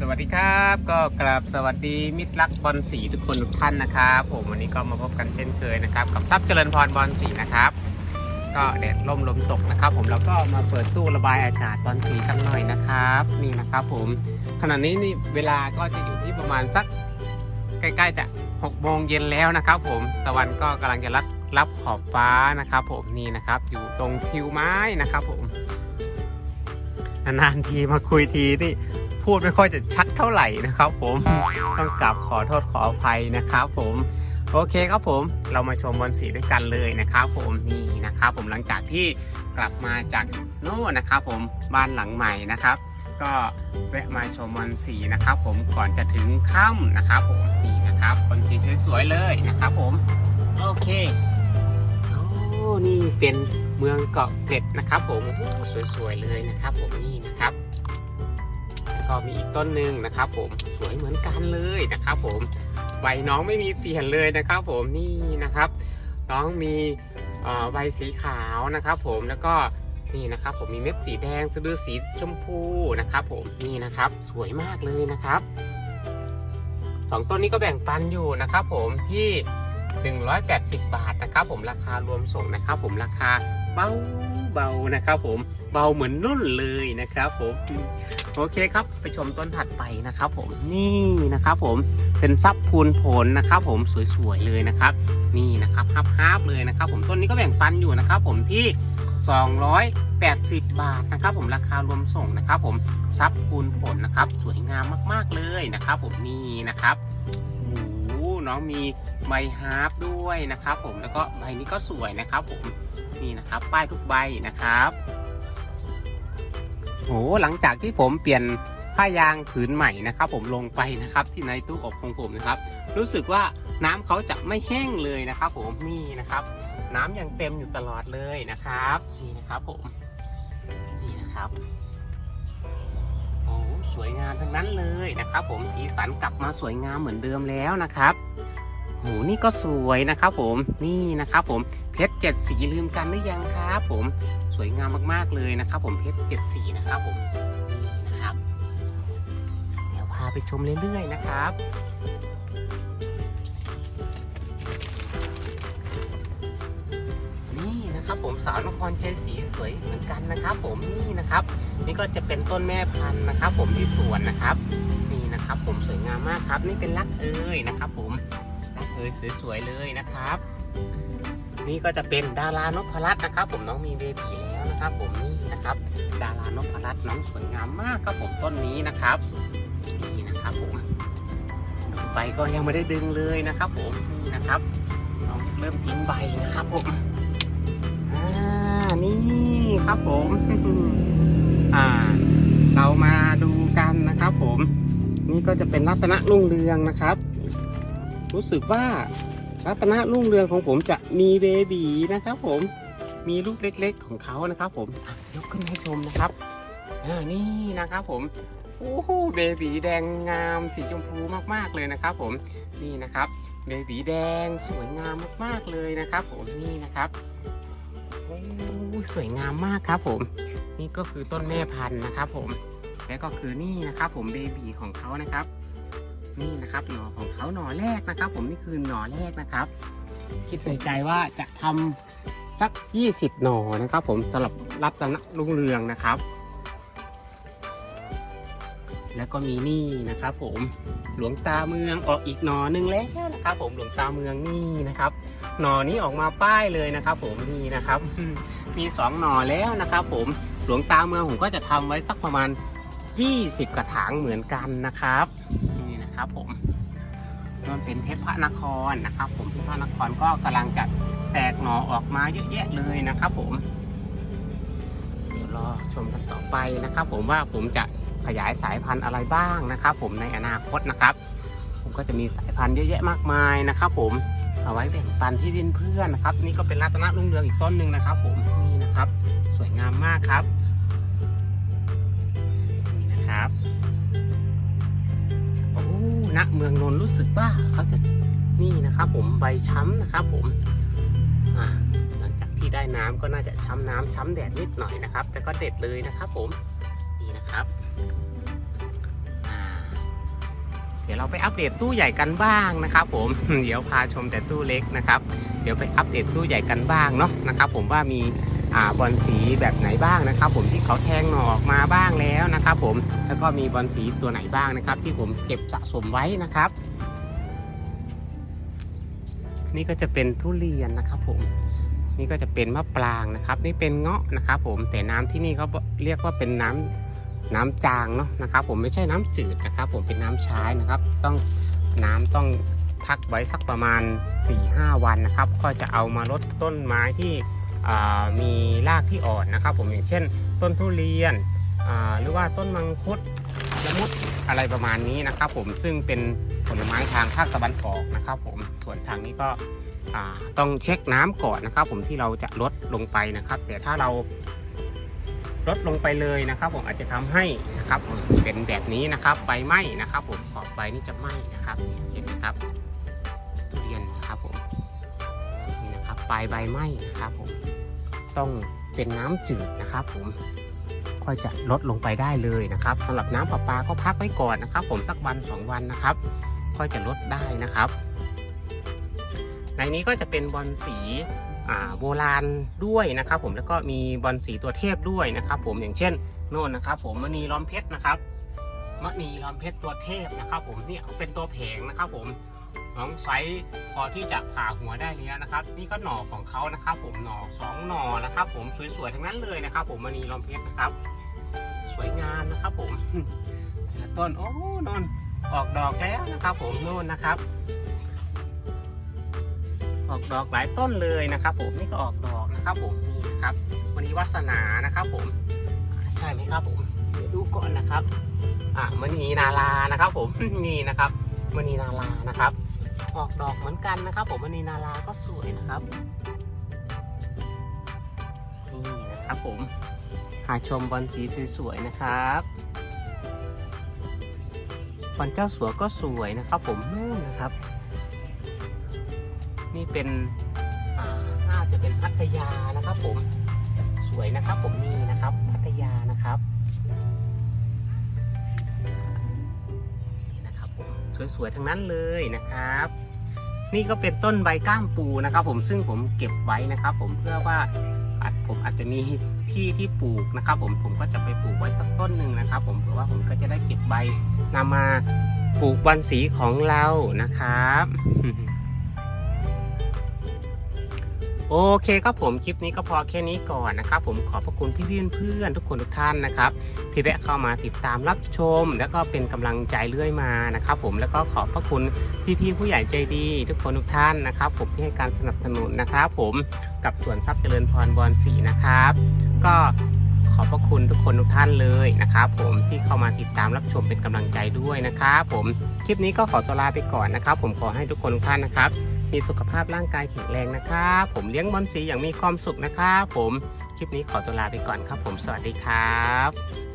สวัสดีครับก็กราบสวัสดีมิตรรักบอลสีทุกคนทุกท่านนะครับผมวันนี้ก็มาพบกันเช่นเคยนะครับกับทรัพย์เจริญพรบอลสีนะครับ ก็แดดร่มลมตกนะครับ ผมแล้วก็มาเปิดตู้ระบายอากาศบอลสีกันหน่อยนะครับนี่นะครับผมขณะนี้นี่เวลาก็จะอยู่ที่ประมาณสักใกล้ๆจะ6โมงเย็นแล้วนะครับ ผมตะวันก็กำลังจะรับรับขอบฟ้านะครับ ผมนี่นะครับอยู่ตรงทิวไม้นะครับ ผมนานๆทีมาคุยทีนี่ พูดไม่ค่อยจะชัดเท่าไหร่นะครับ ผมต้องกลับขอโทษขออภัยนะครับ ผมโอเคครับผมเรามาชมบอลสีด้วยกันเลยนะครับผมนี่นะครับ ผมหลังจากที่กลับมาจากโน่นนะครับ ผมบ้านหลังใหม่นะครับ ก็แวะมาชมบอลสีนะครับ ผมก่อนจะถึงค่ำนะครับ ผมนี่นะครับบอลสีสวยๆเลยนะครับ ผมโอเคโอ้นี่เป็นเมืองเกาะเกร็ดนะครับ ผมสวยๆเลยนะครับ ผมนี่นะครับ ก็มีอีกต้นหนึ่งนะครับผมสวยเหมือนกันเลยนะครับผมใบน้องไม่มีเปลี่ยนเลยนะครับผมนี่นะครับ น้องมีใบสีขาวนะครับผมแล้วก็นี่นะครับผมมีเม็ดสีแดงสะดือสีชมพูนะครับผมนี่นะครับสวยมากเลยนะครับสองต้นนี้ก็แบ่งปันอยู่นะครับผมที่ 180 บาทนะครับผมราคารวมส่งนะครับผมราคา เบาเบานะครับผมเบาเหมือนนุ่นเลยนะครับผมโอเคครับไปชมต้นถัดไปนะครับ ผมนี่นะครับผมเป็นซับพูนผลนะครับ ผมสวยๆเลยนะครับ นี่นะครับฮับๆเลยนะครับ ผมต้นนี้ก็แบ่งปันอยู่นะครับ ผมที่ 280 บาทนะครับ ผมราคารวมส่งนะครับ ผมซับพูนผลนะครับ สวยงามมากๆเลยนะครับ ผมนี่นะครับ น้องมีใบฮาร์ปด้วยนะครับผมแล้วก็ใบนี้ก็สวยนะครับผมนี่นะครับ ป้ายทุกใบนะครับโหหลังจากที่ผมเปลี่ยนผ้ายางผืนใหม่นะครับ ผมลงไปนะครับที่ในตู้อบของผมนะครับ รู้สึกว่าน้ำเขาจะไม่แห้งเลยนะครับ ผมนี่นะครับ น้ำยังเต็มอยู่ตลอดเลยนะครับ นี่นะครับผมนี่นะครับ สวยงามทั้งนั้นเลยนะครับ ผมสีสันกลับมาสวยงามเหมือนเดิมแล้วนะครับโหนี่ก็สวยนะครับ ผมนี่นะครับ ผมเพชรเจ็ดสีลืมกันหรือยังครับผมสวยงามมากๆเลยนะครับ ผมเพชรเจ็ดสีนะครับ ผมนี่นะครับ เดี๋ยวพาไปชมเรื่อยๆนะครับนี่นะครับผมสาวนครชัยศรีสวยเหมือนกันนะครับ ผมนี่นะครับ นี่ก็จะเป็นต้นแม่พันธุ์นะครับ ผมที่สวนนะครับ นี่นะครับ ผมสวยงามมากครับ นี่เป็นรักเอ่ยนะครับ ผมรักเอ่ยสวยๆเลยนะครับ นี่ก็จะเป็นดารานพรัตน์นะครับ ผมน้องมีเบบีแล้วนะครับ ผมนี่นะครับ ดารานพรัตน์น้องสวยงามมากครับผมต้นนี้นะครับนี่นะครับผมใบก็ยังไม่ได้ดึงเลยนะครับ ผมนี่นะครับน้องเริ่มทิ้งใบนะครับผมอ่านี่ครับผม อ่า เรามาดูกันนะครับ ผม นี่ก็จะเป็นรัตนรุ่งเรืองนะครับ รู้สึกว่ารัตนรุ่งเรืองของผมจะมีเบบีนะครับ ผมมีลูกเล็ก ๆ ของเขานะครับ ผมยกขึ้นให้ชมนะครับอ่านี่นะครับ ผมโอ้โหเบบีแดงงามสีชมพูมากๆเลยนะครับ ผมนี่นะครับเบบีแดงสวยงามมากๆเลยนะครับ ผมนี่นะครับโอ้สวยงามมากครับผม นี่ก็คือต้นแม่พันธุ์นะครับผม และก็คือนี่นะครับผมเบบีของเขานะครับ นี่นะครับหน่อของเขาหน่อแรกนะครับ ผมนี่คือหน่อแรกนะครับ คิดในใจว่าจะทำสัก 20 หน่อนะครับ ผมสำหรับรับตนรุ่งเรืองนะครับ แล้วก็มีนี่นะครับ ผมหลวงตาเมืองออกอีกหนอหนึ่งแล้วนะครับ ผมหลวงตาเมืองนี่นะครับ หนอนี้ออกมาป้ายเลยนะครับ ผมนี่นะครับ มีสองหนอแล้วนะครับ ผม หลวงตาเมืองผมก็จะทำไว้สักประมาณ 20 กระถางเหมือนกันนะครับ นี่นะครับผมมันเป็นเพชรพระนครนะครับ ผมเพชรพระนครก็กำลังจะแตกหน่อออกมาเยอะแยะเลยนะครับ ผม เดี๋ยวรอชมกันต่อไปนะครับ ผมว่าผมจะขยายสายพันธุ์อะไรบ้างนะครับ ผมในอนาคตนะครับ ผมก็จะมีสายพันธุ์เยอะแยะมากมายนะครับ ผมเอาไว้แบ่งปันที่เพื่อนๆนะครับ นี่ก็เป็นรัตนรุ่งเรืองอีกต้นหนึ่งนะครับ ผมนี่นะครับ สวยงามมากครับ นะครับโอ้ณเมืองนนท์รู้สึกว่าเขาจะนี่นะครับผมใบช้ำนะครับผมหลังจากที่ได้น้ำก็น่าจะช้ำน้ำช้ำแดดนิดหน่อยนะครับ แต่ก็เด็ดเลยนะครับผมนี่นะครับเดี๋ยวเราไปอัปเดตตู้ใหญ่กันบ้างนะครับผมเดี๋ยวพาชมแต่ตู้เล็กนะครับ เดี๋ยวไปอัปเดตตู้ใหญ่กันบ้างเนาะนะครับ ผมว่ามี บอลสีแบบไหนบ้างนะครับ ผมที่เขาแทงหน่อออกมาบ้างแล้วนะครับผมแล้วก็มีบอลสีตัวไหนบ้างนะครับ ที่ผมเก็บสะสมไว้นะครับ นี่ก็จะเป็นทุเรียนนะครับ ผมนี่ก็จะเป็นมะปรางนะครับ นี่เป็นเงาะนะครับ ผมแต่น้ำที่นี่เขาเรียกว่าเป็นน้ำน้ำจางเนาะนะครับ ผมไม่ใช่น้ำจืดนะครับ ผมเป็นน้ำใช้นะครับ ต้องน้ำต้องพักไว้สักประมาณ 4-5 วันนะครับ ก็จะเอามาลดต้นไม้ที่ มีรากที่อ่อนนะครับ ผมอย่างเช่น ต้นทุเรียนหรือว่าต้นมังคุดละมุดอะไรประมาณนี้นะครับ ผมซึ่งเป็นผลไม้ทางภาคตะวันออกนะครับ ผมส่วนทางนี้ก็ต้องเช็คน้ำก่อนนะครับ ผมที่เราจะลดลงไปนะครับ แต่ถ้าเราลดลงไปเลยนะครับ ผมอาจจะทำให้นะครับเป็นแบบนี้นะครับใบไหม้นะครับ ผมขอบใบนี่จะไหม้นะครับเห็นไหมครับทุเรียนครับผม ปลายใบไหม้นะครับผมต้องเป็นน้ำจืดนะครับ ผมค่อยจะลดลงไปได้เลยนะครับสำหรับน้ำประปาก็พักไว้ก่อนนะครับ ผมสักวันสองวันนะครับ ค่อยจะลดได้นะครับ ในนี้ก็จะเป็นบอลสีโบราณด้วยนะครับ ผมแล้วก็มีบอลสีตัวเทพด้วยนะครับ ผมอย่างเช่นโน่นนะครับ ผมมณีล้อมเพชรนะครับมณีล้อมเพชรตัวเทพนะครับ ผมเนี่ยเป็นตัวแผงนะครับ ผม น้องไซส์พอที่จะผ่าหัวได้แล้วนะครับ นี่ก็หน่อของเขานะครับ ผมหน่อสองหน่อนะครับ ผมสวยๆทั้งนั้นเลยนะครับ ผมมณีล้อมเพชรนะครับ สวยงามนะครับ ผมต้นโอ้นนออกดอกแล้วนะครับ ผมโน่นนะครับ ออกดอกหลายต้นเลยนะครับ ผมนี่ก็ออกดอกนะครับผมนี่นะครับ วันนี้วัสนานะครับ ผมใช่ไหมครับผมเดี๋ยวดูก่อนนะครับ อ่ามณีนาลานะครับ ผมนี่นะครับมณีนาลานะครับ ออกดอกเหมือนกันนะครับ ผมมณีนาลาก็สวยนะครับนี่นะครับผมหาชมบอลสีสวยๆนะครับบอลเจ้าสัวก็สวยนะครับ ผมนู่นนะครับ นี่เป็นอ่าน่าจะเป็นพัทยานะครับ ผมสวยนะครับ ผมนี่นะครับ พัทยานะครับนี่นะครับผมสวยๆ ทั้งนั้นเลยนะครับ นี่ก็เป็นต้นใบก้ามปูนะครับ ผมซึ่งผมเก็บไว้นะครับ ผมเพื่อว่าอาจผมอาจจะมีที่ที่ปลูกนะครับ ผมผมก็จะไปปลูกไว้สักต้นหนึ่งนะครับ ผมเผื่อว่าผมก็จะได้เก็บใบนำมาปลูกบอนสีของเรานะครับ โอเคครับผมคลิปนี้ก็พอแค่นี้ก่อนนะครับ ผมขอบพระคุณพี่ๆเพื่อนๆทุกคนทุกท่านนะครับ ที่แวะเข้ามาติดตามรับชม แล้วก็เป็นกำลังใจเรื่อยมานะครับ ผมแล้วก็ขอบพระคุณพี่ๆผู้ใหญ่ใจดี ทุกคนทุกท่านนะครับ ผมที่ให้การสนับสนุนนะครับ ผมกับสวนทรัพย์เจริญพรบอนสีนะครับ ก็ขอบพระคุณทุกคนทุกท่านเลยนะครับผมที่เข้ามาติดตามรับชมเป็นกำลังใจด้วยนะครับผมคลิปนี้ก็ขอตัวลาไปก่อนนะครับ ผมขอให้ทุกคนทุกท่านนะครับ มีสุขภาพร่างกายแข็งแรงนะครับผมเลี้ยงบอลสีอย่างมีความสุขนะครับผมคลิปนี้ขอตัวลาไปก่อนครับผมสวัสดีครับ